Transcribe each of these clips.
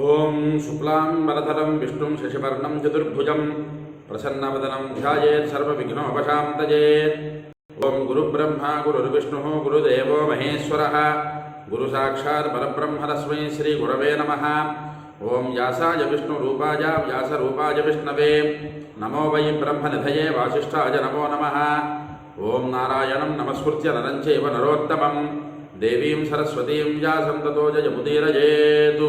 ఓం శుక్లాం వరధరం విష్ణుం శశివర్ణం చతుర్భుజం ప్రసన్నవదనం ధ్యాయేత్ సర్వవిఘ్నోపశాంతయేత్ ఓం గురుబ్రహ్మ గురుర్విష్ణు గురుదేవో మహేశ్వర గురు సాక్షాత్ పరబ్రహ్మ తస్మై శ్రీ గురవే నమ ఓం వ్యాసాయ విష్ణురూపాయ వ్యాసరూపాయ విష్ణవే నమో వై బ్రహ్మనిధయే వాసిష్ఠాయ నమో నమ ఓం నారాయణం నమస్కృత్య నరం చైవ నరోత్తమం దేవీం సరస్వతీం వ్యాసం తతో జయముదీరయేతు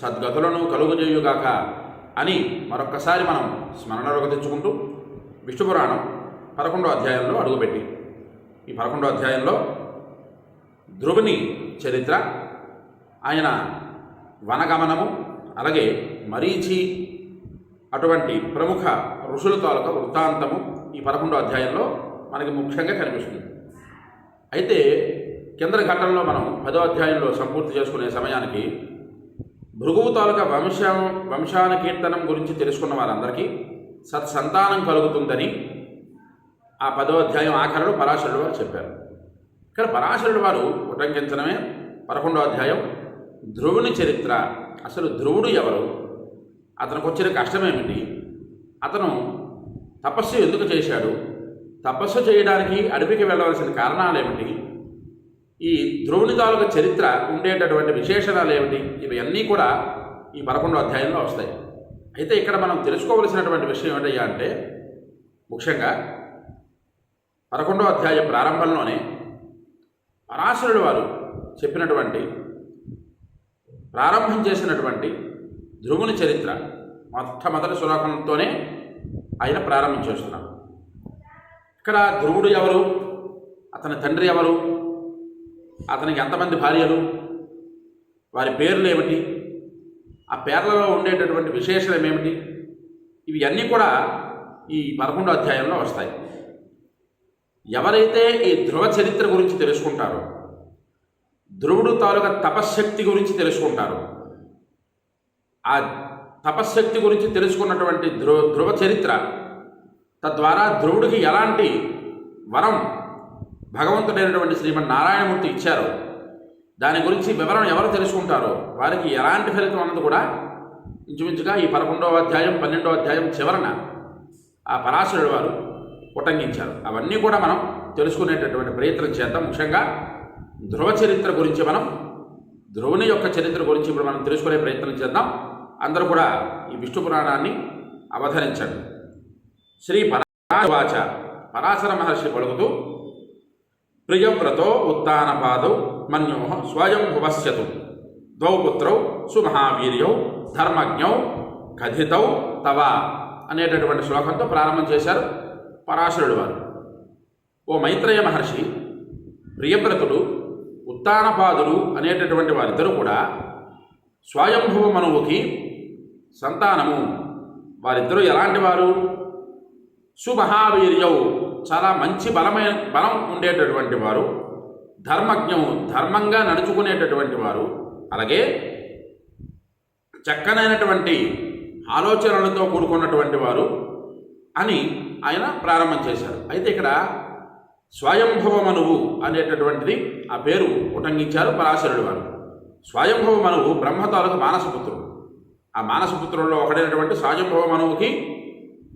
సద్గతులను కలుగుజేయుగాక అని మరొక్కసారి మనం స్మరణలోకి తెచ్చుకుంటూ విష్ణు పురాణం పదకొండో అధ్యాయంలో అడుగుపెట్టి ఈ పదకొండో అధ్యాయంలో ధ్రువుని చరిత్ర ఆయన వనగమనము అలాగే మరీచి అటువంటి ప్రముఖ ఋషుల తాలూకా వృత్తాంతము ఈ పదకొండో అధ్యాయంలో మనకి ముఖ్యంగా కనిపిస్తుంది. అయితే కేంద్ర ఘట్టంలో మనం పదో అధ్యాయంలో సంపూర్తి చేసుకునే సమయానికి భృగువు తాలూకా వంశం వంశాన కీర్తనం గురించి తెలుసుకున్న వారందరికీ సత్సంతానం కలుగుతుందని ఆ పదో అధ్యాయం ఆఖరిలో పరాశరుడు వారు చెప్పారు. ఇక్కడ పరాశరుడు వారు ఉటంకించడమే పదకొండో అధ్యాయం. ధ్రువుని చరిత్ర. అసలు ధ్రువుడు ఎవరు? అతనికి వచ్చిన కష్టమేమిటి? అతను తపస్సు ఎందుకు చేశాడు? తపస్సు చేయడానికి అడవికి వెళ్ళవలసిన కారణాలు ఏమిటి ఈ ధ్రువుని తాలూకా చరిత్ర ఉండేటటువంటి విశేషణాలు ఏమిటి? ఇవన్నీ కూడా ఈ పదకొండో అధ్యాయంలో వస్తాయి. అయితే ఇక్కడ మనం తెలుసుకోవలసినటువంటి విషయం ఏంటయ్యా అంటే ముఖ్యంగా పదకొండో అధ్యాయ ప్రారంభంలోనే పరాశరుడు వారు చెప్పినటువంటి ప్రారంభం చేసినటువంటి ధ్రువుని చరిత్ర మొట్టమొదటి శ్లోకంతోనే ఆయన ప్రారంభించేస్తున్నారు ఇక్కడ ధ్రువుడు ఎవరు? అతని తండ్రి ఎవరు? అతనికి ఎంతమంది భార్యలు? వారి పేర్లు ఏమిటి? ఆ పేర్లలో ఉండేటటువంటి విశేషణం ఏమిటి? ఇవి అన్నీ కూడా ఈ పదకొండో అధ్యాయంలో వస్తాయి. ఎవరైతే ఈ ధ్రువ చరిత్ర గురించి తెలుసుకుంటారో ధ్రువుడు తాలూకా తపశ్శక్తి గురించి తెలుసుకుంటారు ఆ తపశ్శక్తి గురించి తెలుసుకున్నటువంటి ధ్రువ ధ్రువ చరిత్ర తద్వారా ధ్రువుడికి ఎలాంటి వరం భగవంతుడైనటువంటి శ్రీమన్ నారాయణమూర్తి ఇచ్చారు. దాని గురించి వివరణ ఎవరు తెలుసుకుంటారో వారికి ఎలాంటి ఫలితం అన్నది కూడా ఇంచుమించుగా ఈ పదకొండవ అధ్యాయం పన్నెండవ అధ్యాయం చివరన ఆ పరాశరుడు వారు ఉటంకించారు. అవన్నీ కూడా మనం తెలుసుకునేటటువంటి ప్రయత్నం చేద్దాం. ముఖ్యంగా ధ్రువ చరిత్ర గురించి మనం ధ్రువుని యొక్క చరిత్ర గురించి ఇప్పుడు మనం తెలుసుకునే ప్రయత్నం చేద్దాం. అందరూ కూడా ఈ విష్ణు పురాణాన్ని అవధరించండి శ్రీ పరావాచ పరాశర మహర్షి పలుకుతూ ప్రియవ్రతో ఉత్తానపాదౌ మన్యో స్వయంభువస్యతు ద్వౌ పుత్రౌ సుమహావీర్యౌ ధర్మజ్ఞౌ కథితౌ తవ అనేటటువంటి శ్లోకంతో ప్రారంభం చేశారు పరాశరుడు వారు. ఓ మైత్రేయ మహర్షి ప్రియవ్రతుడు ఉత్తానపాదులు అనేటటువంటి వారిద్దరూ కూడా స్వయంభువ మనువుకి సంతానము. వారిద్దరూ ఎలాంటి వారు? సుమహావీర్యౌ చాలా మంచి బలమైన బలం ఉండేటటువంటి వారు ధర్మజ్ఞము ధర్మంగా నడుచుకునేటటువంటి వారు అలాగే చక్కనైనటువంటి ఆలోచనలతో కూడుకున్నటువంటి వారు అని ఆయన ప్రారంభం చేశారు. అయితే ఇక్కడ స్వయంభవ మనువు అనేటటువంటిది ఆ పేరు ఉటంకించారు పరాశరుడు వారు. స్వయంభవ మనువు బ్రహ్మతాలకు మానసపుత్రుడు. ఆ మానసపుత్రుల్లో ఒకడైనటువంటి స్వయంభవ మనువుకి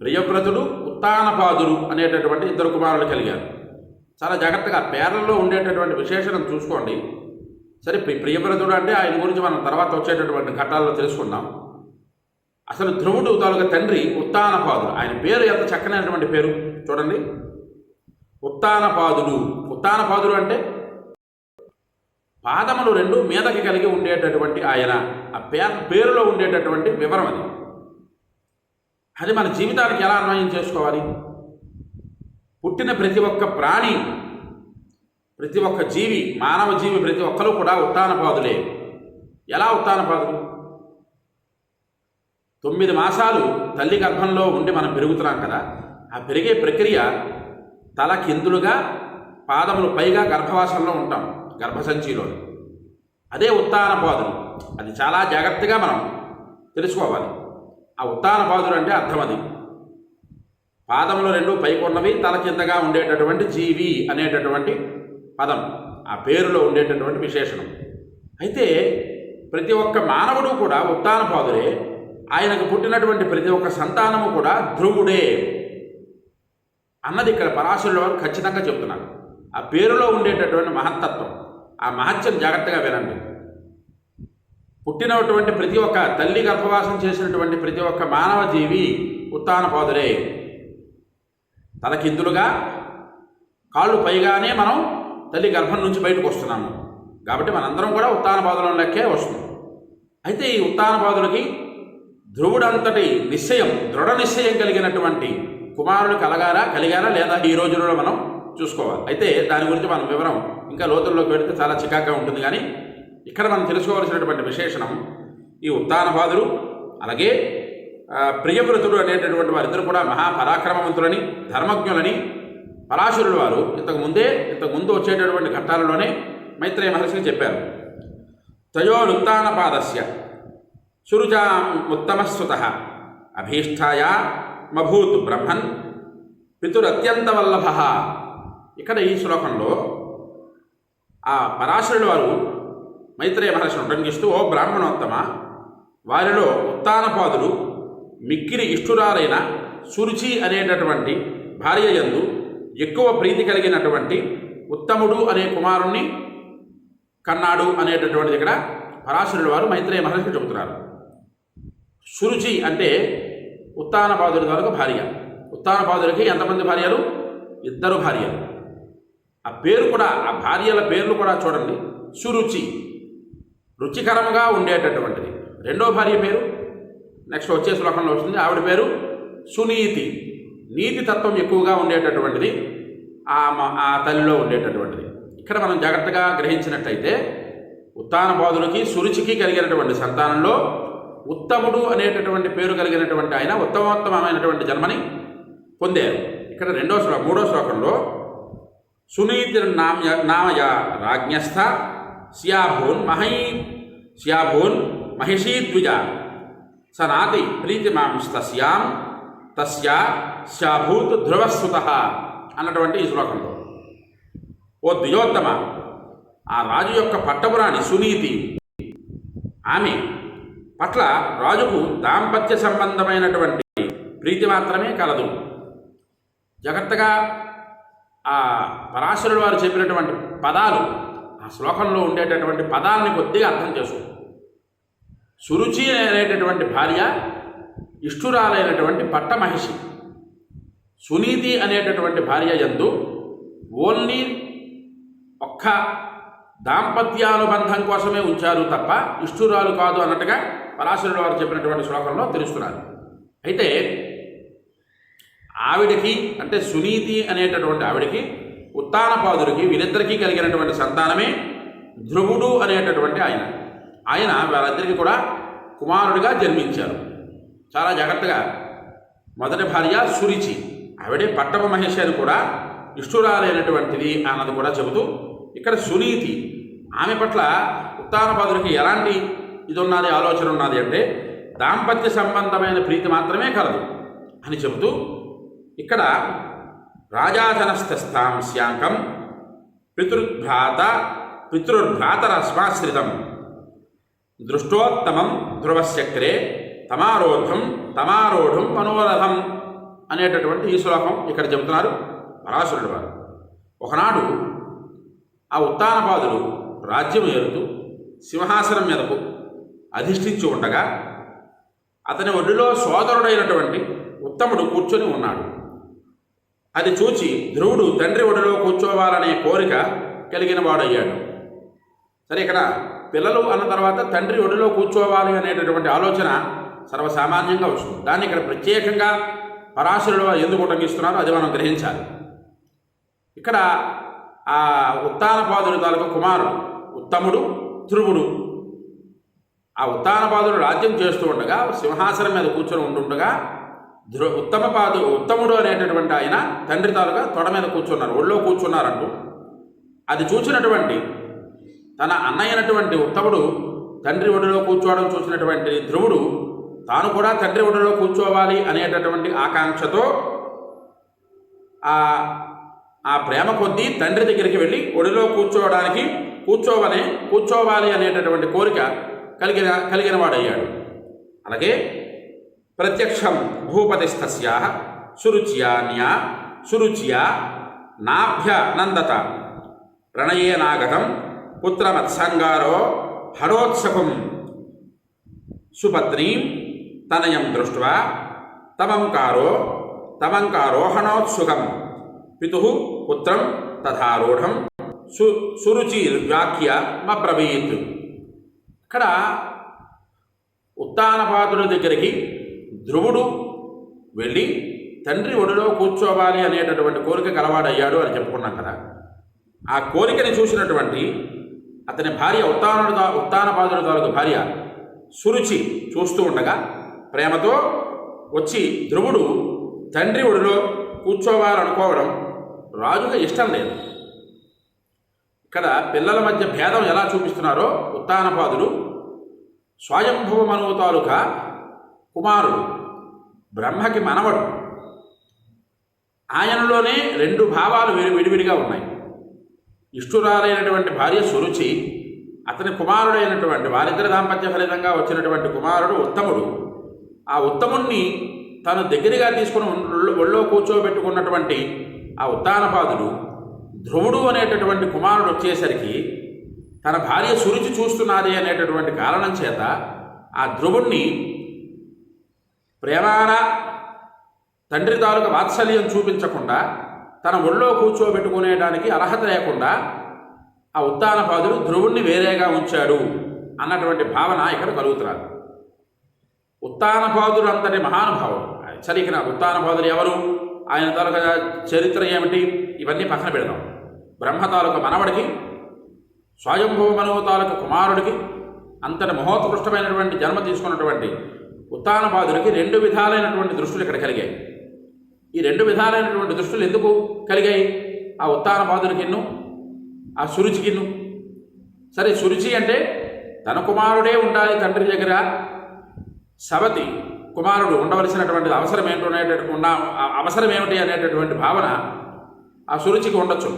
ప్రియవ్రతుడు ఉత్తానపాదులు అనేటటువంటి ఇద్దరు కుమారులు కలిగారు. చాలా జాగ్రత్తగా పేర్లలో ఉండేటటువంటి విశేషణం చూసుకోండి. సరే ప్రియవ్రతుడు అంటే ఆయన గురించి మనం తర్వాత వచ్చేటటువంటి ఘట్టాల్లో తెలుసుకుందాం. అసలు ధ్రువుడు తాలూకా తండ్రి ఉత్తానపాదుడు ఆయన పేరు ఎంత చక్కనైనటువంటి పేరు? చూడండి. ఉత్తానపాదుడు ఉత్తానపాదుడు అంటే పాదములు రెండు మీదకి కలిగి ఉండేటటువంటి ఆయన. ఆ పేరు పేరులో ఉండేటటువంటి వివరం అది. అది మన జీవితానికి ఎలా అన్వయం చేసుకోవాలి? పుట్టిన ప్రతి ఒక్క ప్రాణి ప్రతి ఒక్క జీవి మానవ జీవి ప్రతి ఒక్కరూ కూడా ఉత్తానపాదులే ఎలా ఉత్తానపాదులు తొమ్మిది మాసాలు తల్లి గర్భంలో ఉండి మనం పెరుగుతున్నాం కదా ఆ పెరిగే ప్రక్రియ తల కిందులుగా పాదములు పైగా గర్భవాసంలో ఉంటాం గర్భసంచిలో అదే ఉత్తానపాదులు అది చాలా జాగ్రత్తగా మనం తెలుసుకోవాలి. ఆ ఉత్తాన పాదులు అంటే అర్థం అది. పాదంలో రెండు పైకొన్నవి తల కిందగా ఉండేటటువంటి జీవి అనేటటువంటి పదం. ఆ పేరులో ఉండేటటువంటి విశేషణం. అయితే ప్రతి ఒక్క మానవుడు కూడా ఉత్తాన పాదులే ఆయనకు పుట్టినటువంటి ప్రతి ఒక్క సంతానము కూడా ధ్రువుడే. అన్నది ఇక్కడ పరాశరుల వారు ఖచ్చితంగా చెప్తున్నారు. ఆ పేరులో ఉండేటటువంటి మహత్తత్వం. ఆ మహత్యం జాగ్రత్తగా వినండి. పుట్టినటువంటి ప్రతి ఒక్క తల్లి గర్భవాసం చేసినటువంటి ప్రతి ఒక్క మానవ జీవి ఉత్తానపాదులే తలకిందులుగా కాళ్ళు పైగానే మనం తల్లి గర్భం నుంచి బయటకు వస్తున్నాము. కాబట్టి మనందరం కూడా ఉత్తానపాదులం లెక్కే వస్తుంది అయితే ఈ ఉత్తానపాదులకి ధ్రువుడంతటి నిశ్చయం దృఢ నిశ్చయం కలిగినటువంటి కుమారుడు కలగారా కలిగారా లేదా ఈ రోజుల్లో మనం చూసుకోవాలి. అయితే దాని గురించి మనం వివరం ఇంకా లోతుల్లోకి వెళితే చాలా చికాగ్గా ఉంటుంది. కానీ ఇక్కడ మనం తెలుసుకోవాల్సినటువంటి విశేషణం ఈ ఉత్తానపాదులు అలాగే ప్రియవ్రతుడు అనేటటువంటి వారిద్దరు కూడా మహాపరాక్రమవంతులని ధర్మజ్ఞులని పరాశురుడు వారు. ఇంతకు ముందే ముందు వచ్చేటటువంటి ఘట్టాలలోనే మైత్రేయ మహర్షికి చెప్పారు. తయోరుత్తానపాదస్య సురుజా ఉత్తమస్సుత అభీష్టాయ మభూత్ బ్రహ్మన్ పితురత్యంతవల్లభ. ఇక్కడ ఈ శ్లోకంలో ఆ పరాశరుడు వారు మైత్రేయ మహర్షిని ఉటంకిస్తూ ఓ బ్రాహ్మణోత్తమ వారిలో ఉత్తానపాదులు మిక్కిరి ఇష్టురాలైన సురుచి అనేటటువంటి భార్య యందు ఎక్కువ ప్రీతి కలిగినటువంటి ఉత్తముడు అనే కుమారుణ్ణి కన్నాడు అనేటటువంటిది ఇక్కడ పరాశరుడు వారు మైత్రేయ మహర్షి చెబుతున్నారు. సురుచి అంటే ఉత్తానపాదుడి తాలూకు భార్య. ఉత్తానపాదుడికి ఎంతమంది భార్యలు? ఇద్దరు భార్యలు. ఆ పేరు కూడా ఆ భార్యల పేర్లు కూడా చూడండి. సురుచి. రుచికరంగా ఉండేటటువంటిది. రెండో భార్య పేరు నెక్స్ట్ వచ్చే శ్లోకంలో వస్తుంది ఆవిడ పేరు సునీతి. నీతి తత్వం ఎక్కువగా ఉండేటటువంటిది ఆ మ- ఆ తల్లిలో ఉండేటటువంటిది. ఇక్కడ మనం జాగ్రత్తగా గ్రహించినట్టయితే ఉత్తానపాదులకి సురుచికి కలిగినటువంటి సంతానంలో ఉత్తముడు అనేటటువంటి పేరు కలిగినటువంటి ఆయన ఉత్తమోత్తమైనటువంటి జన్మని పొందారు. ఇక్కడ రెండో శ్లోకం మూడో శ్లోకంలో సునీతి నామ్య నామయ రాజ్ఞస్థ స్యాభూన్ మహై స్యాభూన్ మహిషీ ద్విజ స నాతి ప్రీతిమాంస్తస్యాం తస్య శాభూత్ ధ్రువస్సుత అన్నటువంటి ఈ శ్లోకంలో ఓ ద్వియోత్తమ ఆ రాజు యొక్క పట్టపురాణి సునీతి ఆమె పట్ల రాజుకు దాంపత్య సంబంధమైనటువంటి ప్రీతి మాత్రమే కలదు జాగ్రత్తగా ఆ పరాశరుడు వారు చెప్పినటువంటి పదాలు ఆ శ్లోకంలో ఉండేటటువంటి పదాలని కొద్దిగా అర్థం చేసుకో. సురుచి అనేటటువంటి భార్య ఇష్టురాలైనటువంటి పట్టమహిషి. సునీతి అనేటటువంటి భార్య ఎందు ఓన్లీ ఒక్క దాంపత్యానుబంధం కోసమే ఉంచారు తప్ప ఇష్టురాలు కాదు అన్నట్టుగా పరాశరుడు వారు చెప్పినటువంటి శ్లోకంలో తెలుస్తున్నారు. అయితే ఆవిడకి అంటే సునీతి అనేటటువంటి ఆవిడకి ఉత్తానపాదుడికి వీరిద్దరికీ కలిగినటువంటి సంతానమే ధ్రువుడు అనేటటువంటి ఆయన. ఆయన వారందరికీ కూడా కుమారుడిగా జన్మించారు. చాలా జాగ్రత్తగా. మొదటి భార్య సురిచి ఆవిడే పట్టమ మహేష్ అని కూడా ఇష్టురాలైనటువంటిది అన్నది కూడా చెబుతూ ఇక్కడ సునీతి ఆమె పట్ల ఉత్తానపాదుడికి ఎలాంటి ఇది ఉన్నది ఆలోచన ఉన్నది అంటే దాంపత్య సంబంధమైన ప్రీతి మాత్రమే కలదు అని చెబుతూ ఇక్కడ రాజాధనస్థస్థాం శ్యాంకం పితృభ్రాత పితృభ్రాతరస్మాశ్రితం దృష్టోత్తమం ధ్రువశక్రే తమారోధం తమారోఢం మనోరథం అనేటటువంటి ఈ శ్లోకం ఇక్కడ చెబుతున్నారు పరాశరుడు వారు. ఒకనాడు ఆ ఉత్తానపాదుడు రాజ్యం ఏరుతూ సింహాసనం మీదకు అధిష్ఠించి ఉండగా అతని ఒడిలో సోదరుడైనటువంటి ఉత్తముడు కూర్చొని ఉన్నాడు. అది చూచి ధ్రువుడు తండ్రి ఒడిలో కూర్చోవాలనే కోరిక కలిగిన వాడయ్యాడు. సరే ఇక్కడ పిల్లలు అన్న తర్వాత తండ్రి ఒడిలో కూర్చోవాలి అనేటటువంటి ఆలోచన సర్వసామాన్యంగా వస్తుంది. దాన్ని ఇక్కడ ప్రత్యేకంగా పరాశరుడు ఎందుకు ఉటంకిస్తున్నారో అది మనం గ్రహించాలి. ఇక్కడ ఆ ఉత్తానపాదుడు తాలూకు కుమారుడు ఉత్తముడు ధ్రువుడు ఆ ఉత్తానపాదుడు రాజ్యం చేస్తూ ఉండగా సింహాసనం మీద కూర్చొని ఉండుండగా ఉత్తమ పాదు ఉత్తముడు అనేటటువంటి ఆయన తండ్రి తాలుగా తొడ మీద కూర్చున్నారు ఒళ్ళో కూర్చున్నారంటూ. అది చూసినటువంటి తన అన్నయ్యనటువంటి ఉత్తముడు తండ్రి ఒడిలో కూర్చోవడం చూసినటువంటి ధ్రువుడు తాను కూడా తండ్రి ఒడిలో కూర్చోవాలి అనేటటువంటి ఆకాంక్షతో ఆ ఆ ప్రేమ కొద్దీ తండ్రి దగ్గరికి వెళ్ళి ఒడిలో కూర్చోవడానికి కూర్చోవనే కూర్చోవాలి అనేటటువంటి కోరిక కలిగిన కలిగిన వాడయ్యాడు. అలాగే ప్రత్యక్షం భూపతిస్థస్యా సురుచియా న్యా సురుచియా నాభ్య నందత. ప్రణయేనాగతం పుత్రమత్సంగారో హరోత్సకం సుపత్నీం తనయం దృష్ట్వా తమంకారో తమంకారోహణోత్సుకం. పితు పుత్రం తథారూఢం సు సురుచి వ్యాఖ్య మబ్రవీత్. ఇక్కడ ఉత్తానపాదుల దగ్గరికి ధ్రువుడు వెళ్ళి తండ్రి ఒడిలో కూర్చోవాలి అనేటటువంటి కోరిక గలవాడయ్యాడు అని చెప్పుకున్నాం కదా. ఆ కోరికని చూసినటువంటి అతని భార్య ఉత్తానుడు ఉత్తానపాదుడు తాలూకు భార్య సురుచి చూస్తూ ఉండగా ప్రేమతో వచ్చి ధ్రువుడు తండ్రి ఒడిలో కూర్చోవాలనుకోవడం రాజుగా ఇష్టం లేదు. ఇక్కడ పిల్లల మధ్య భేదం ఎలా చూపిస్తున్నారో ఉత్తానపాదుడు స్వయంభవ మనువు తాలూకా కుమారుడు బ్రహ్మకి మనవడు. ఆయనలోనే రెండు భావాలు విడి విడివిడిగా ఉన్నాయి. ఇష్టురాలైనటువంటి భార్య సురుచి అతని కుమారుడైనటువంటి వారిద్దరి దాంపత్య ఫలితంగా వచ్చినటువంటి కుమారుడు ఉత్తముడు. ఆ ఉత్తముణ్ణి తను దగ్గరగా తీసుకుని ఒళ్ళో- ఒళ్ళో కూర్చోబెట్టుకున్నటువంటి ఆ ఉత్తానపాదుడు ధ్రువుడు అనేటటువంటి కుమారుడు వచ్చేసరికి తన భార్య సురుచి చూస్తున్నది అనేటటువంటి కారణం చేత ఆ ధ్రువుణ్ణి ప్రేమాన తండ్రి తాలూకు వాత్సల్యం చూపించకుండా తన ఒళ్ళో కూర్చోబెట్టుకునేటానికి అర్హత లేకుండా ఆ ఉత్తానపాదుడు ధ్రువుణ్ణి వేరేగా ఉంచాడు అన్నటువంటి భావన ఇక్కడ కలుగుతున్నారు ఉత్తానపాదుడు అంతటి మహానుభావుడు. చరికిన ఉత్తానపాదులు ఎవరు? ఆయన తాలూకా చరిత్ర ఏమిటి? ఇవన్నీ పక్కన పెడదాం. బ్రహ్మ తాలూక మనవడికి స్వయంభవ మనవ తాలూక కుమారుడికి అంతటి మహోత్కృష్టమైనటువంటి జన్మ తీసుకున్నటువంటి ఉత్తానపాదుడికి రెండు విధాలైనటువంటి దృష్టులు ఇక్కడ కలిగాయి. ఈ రెండు విధాలైనటువంటి దృష్టులు ఎందుకు కలిగాయి? ఆ ఉత్తానపాదుడికిన్ను ఆ సురుచికిన్ను. సరే సురుచి అంటే తన కుమారుడే ఉండాలి తండ్రి దగ్గర. సవతి కుమారుడు ఉండవలసినటువంటి అవసరం ఏంటి అనేటటువంటి ఉన్న ఆ అవసరం ఏమిటి అనేటటువంటి భావన ఆ సురుచికి ఉండొచ్చు.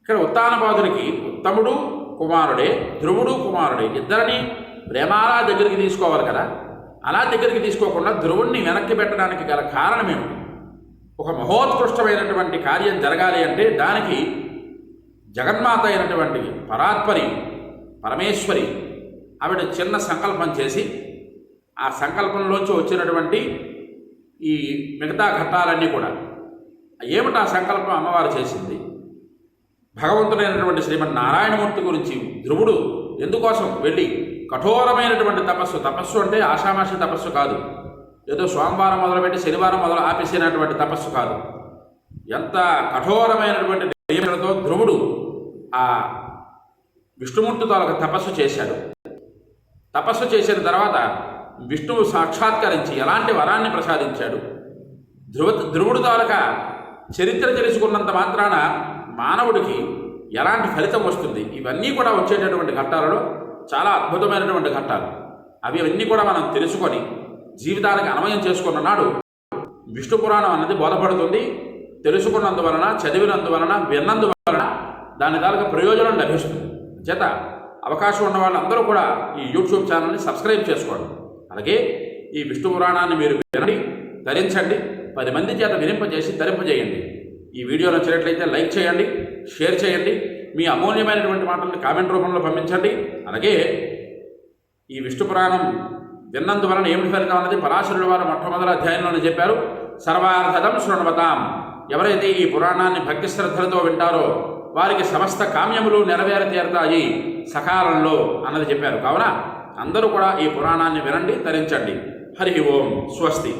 ఇక్కడ ఉత్తానపాదునికి ఉత్తముడు కుమారుడే ధ్రువుడు కుమారుడే. ఇద్దరిని ప్రేమాల దగ్గరికి తీసుకోవాలి కదా. అలా దగ్గరికి తీసుకోకుండా ధ్రువుణ్ణి వెనక్కి పెట్టడానికి గల కారణం ఒక మహోత్కృష్టమైనటువంటి కార్యం జరగాలి అంటే దానికి జగన్మాత అయినటువంటి పరాత్పరి పరమేశ్వరి ఆవిడ చిన్న సంకల్పం చేసి ఆ సంకల్పంలోంచి వచ్చినటువంటి ఈ మిగతా ఘట్టాలన్నీ కూడా. ఏమిటి ఆ సంకల్పం అమ్మవారు చేసింది? భగవంతుడైనటువంటి శ్రీమన్ నారాయణమూర్తి గురించి ధ్రువుడు ఎందుకోసం వెళ్ళి కఠోరమైనటువంటి తపస్సు. తపస్సు అంటే ఆషామాషి తపస్సు కాదు. ఏదో సోమవారం మొదలుపెట్టి శనివారం మొదలు ఆపేసినటువంటి తపస్సు కాదు. ఎంత కఠోరమైనటువంటి నియమలతో ధ్రువుడు ఆ విష్ణుమూర్తి తాలూకు తపస్సు చేశాడు. తపస్సు చేసిన తర్వాత విష్ణువు సాక్షాత్కరించి ఎలాంటి వరాన్ని ప్రసాదించాడు? ధ్రువ ధ్రువుడు తాలూక చరిత్ర తెలుసుకున్నంత మాత్రాన మానవుడికి ఎలాంటి ఫలితం వస్తుంది? ఇవన్నీ కూడా వచ్చేటటువంటి ఘట్టాలలో చాలా అద్భుతమైనటువంటి ఘట్టాలు. అవి అన్నీ కూడా మనం తెలుసుకొని జీవితానికి అన్వయం చేసుకున్న నాడు విష్ణు పురాణం అన్నది బోధపడుతుంది. తెలుసుకున్నందువలన చదివినందువలన విన్నందువలన దాని తాలూకా ప్రయోజనం లభిస్తుంది. చేత అవకాశం ఉన్న వాళ్ళందరూ కూడా ఈ యూట్యూబ్ ఛానల్ని సబ్స్క్రైబ్ చేసుకోండి. అలాగే ఈ విష్ణు పురాణాన్ని మీరు వినండి ధరించండి పది మంది చేత వినింపజేసి ధరింపజేయండి. ఈ వీడియో నచ్చినట్లయితే లైక్ చేయండి షేర్ చేయండి మీ అమూల్యమైనటువంటి మాటలను కామెంట్ రూపంలో పంపించండి. అలాగే ఈ విష్ణు పురాణం విన్నందువలన ఏమిటి ఫలితం అన్నది పరాశరుడు వారు మొట్టమొదటి అధ్యాయంలోనే చెప్పారు. సర్వార్థదం శృణవతాం. ఎవరైతే ఈ పురాణాన్ని భక్తి శ్రద్ధలతో వింటారో వారికి సమస్త కామ్యములు నెరవేర సకాలంలో అన్నది చెప్పారు. కావున అందరూ కూడా ఈ పురాణాన్ని వినండి తరించండి హరి ఓం. స్వస్తి.